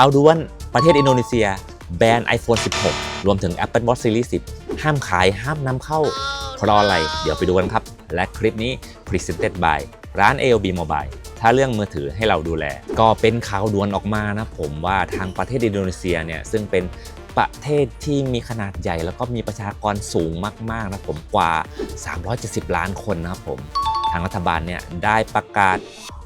ข่าวด่วนประเทศอินโดนีเซีย แบน iPhone 16 รวมถึง Apple Watch Series 10 ห้ามขายห้ามนำเข้า เพราะอะไร เดี๋ยวไปดูกันครับ และคลิปนี้ Presented by ร้าน AOB Mobile ถ้าเรื่องมือถือให้เราดูแล ก็เป็นข่าวด่วนออกมานะผมว่าทางประเทศอินโดนีเซียเนี่ยซึ่งเป็นประเทศที่มีขนาดใหญ่ แล้วก็มีประชากรสูงมากๆนะผมกว่า 370 ล้านคนนะครับผม ทางรัฐบาลเนี่ยได้ประกาศ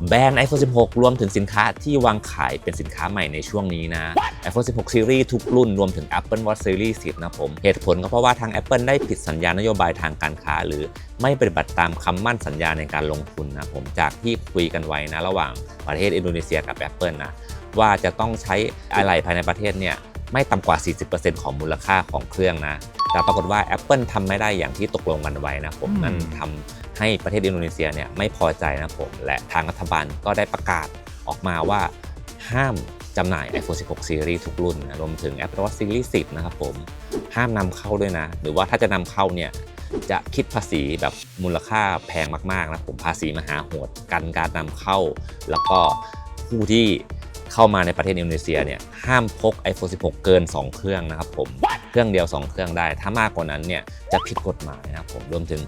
แบน iPhone 16 รวมถึงสินค้าที่วางขายเป็นสินค้าใหม่ในช่วงนี้นะ iPhone 16 Series ทุกรุ่นรวมถึง Apple Watch Series 10 นะผม เหตุผลก็เพราะว่าทาง Apple ได้ผิดสัญญานโยบายทางการค้า หรือไม่ปฏิบัติตามคำมั่นสัญญาในการลงทุนนะผมจากที่คุยกันไว้นะ ระหว่างประเทศอินโดนีเซียกับ Apple นะ ว่าจะต้องใช้อะไรภายในประเทศเนี่ยไม่ต่ำกว่า 40%ของมูลค่าของเครื่องนะ แต่ปรากฏว่า Apple ทำไม่ได้อย่างที่ตกลงกันไว้นะผมอืมนั่นทำให้ประเทศอินโดนีเซียเนี่ยไม่พอใจนะผม และทางรัฐบาลก็ได้ประกาศออกมาว่าห้ามจำหน่าย iPhone 16 Series ทุกรุ่นนะรวมถึง Apple Watch Series 10 นะครับผม ห้ามนำเข้าด้วยนะ หรือว่าถ้าจะนำเข้าเนี่ยจะคิดภาษีแบบมูลค่าแพงมากๆนะผมภาษีมหาโหดกันการนำเข้า แล้วก็ผู้ที่ เข้ามาในประเทศอินโดนีเซียเนี่ยห้ามพก iPhone 16 เกิน 2 เครื่องนะครับผม เครื่องเดียว 2 เครื่องได้ ถ้ามากกว่านั้นเนี่ยจะผิดกฎหมายนะครับผมรวมถึง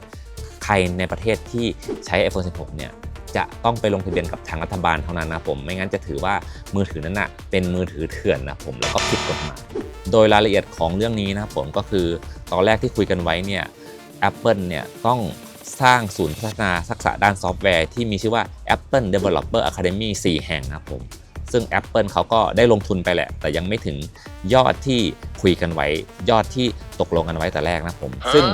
ใครในประเทศที่ใช้ iPhone 16 เนี่ยจะต้องไปลงทะเบียนกับทางรัฐบาลเท่านั้นนะผม ไม่งั้นจะถือว่ามือถือนั้นนะเป็นมือถือเถื่อนนะผมแล้วก็ผิดกฎหมาย โดยรายละเอียดของเรื่องนี้นะครับผมก็คือตอนแรกที่คุยกันไว้เนี่ย Apple เนี่ยต้องสร้างศูนย์พัฒนาทักษะด้านซอฟต์แวร์ที่มีชื่อว่า Apple Developer Academy 4 แห่งนะครับผม ซึ่ง Apple เขาก็ได้ลงทุนไปแหละ แต่ยังไม่ถึงยอดที่คุยกันไว้ ยอดที่ตกลงกันไว้แต่แรกนะผม ซึ่ง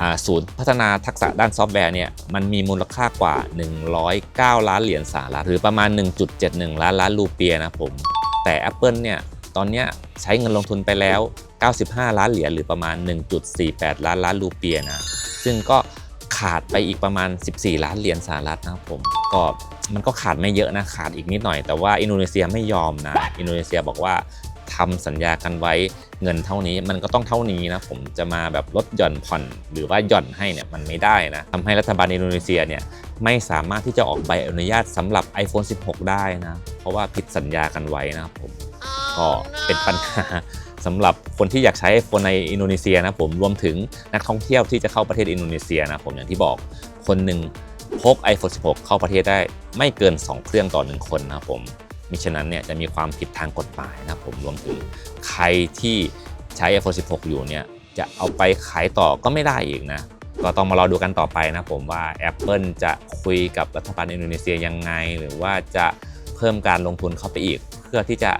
อ่าศูนย์พัฒนาทักษะด้านซอฟต์แวร์เนี่ยมันมีมูลค่ากว่า 109 ล้านเหรียญสหรัฐหรือประมาณ 1.71 ล้านล้านรูเปียนะผม แต่ Apple เนี่ยตอนเนี้ยใช้เงินลงทุนไปแล้ว 95 ล้านเหรียญหรือประมาณ 1.48 ล้านล้านรูเปียนะซึ่งก็ ขาดไปอีกประมาณ 14 ล้านเหรียญสหรัฐนะครับผมก็มันก็ขาดไม่เยอะนะขาดอีกนิดหน่อยแต่ว่าอินโดนีเซียไม่ยอมนะอินโดนีเซียบอกว่าทำสัญญากันไว้เงินเท่านี้มันก็ต้องเท่านี้นะผมจะมาแบบลดหย่อนผ่อนหรือว่าหย่อนให้เนี่ยมันไม่ได้นะทำให้รัฐบาลอินโดนีเซียเนี่ยไม่สามารถที่จะออกใบอนุญาตสำหรับ iPhone 16 ได้นะ เพราะว่าผิดสัญญากันไว้นะครับผมก็เป็นปัญหา สำหรับคนที่อยากใช้ iPhone ในอินโดนีเซียนะผมรวมถึงนักท่องเที่ยวที่จะเข้าประเทศอินโดนีเซียนะผมอย่างที่บอกคนหนึ่งพก iPhone 16 เข้าประเทศได้ไม่เกิน 2 เครื่องต่อ 1 คนนะครับผมมิฉะนั้นเนี่ยจะมีความผิดทางกฎหมายนะผมรวมถึงใครที่ใช้ iPhone 16 อยู่เนี่ยจะเอาไปขายต่อก็ไม่ได้อีกนะก็ต้องมารอดูกันต่อไปนะผมว่า Apple จะคุยกับรัฐบาลอินโดนีเซียยังไง หรือว่าจะเพิ่มการลงทุนเข้าไปอีก เพื่อที่จะ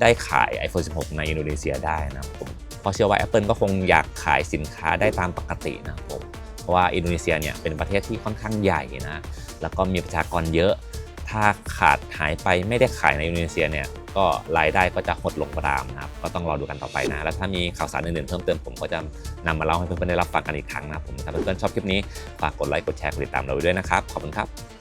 ได้ขาย iPhone 16 ในอินโดนีเซียได้นะครับผมเพราะเชื่อว่า Apple ก็คงอยากขายสินค้าได้ตามปกตินะครับผมเพราะว่าอินโดนีเซียเนี่ยเป็นประเทศที่ค่อนข้างใหญ่นะแล้วก็มีประชากรเยอะ ถ้าขาดหายไปไม่ได้ขายในอินโดนีเซียเนี่ยก็รายได้ก็จะหดลงตามนะครับก็ต้องรอดูกันต่อไปนะ แล้วถ้ามีข่าวสารอื่นๆเพิ่มเติมผมก็จะนำมาเล่าให้เพื่อนๆได้รับฟังกันอีกครั้งนะครับผมถ้าเพื่อนๆชอบคลิปนี้ฝากกดไลค์กดแชร์กดติดตามเราไว้ด้วยนะครับขอบคุณครับ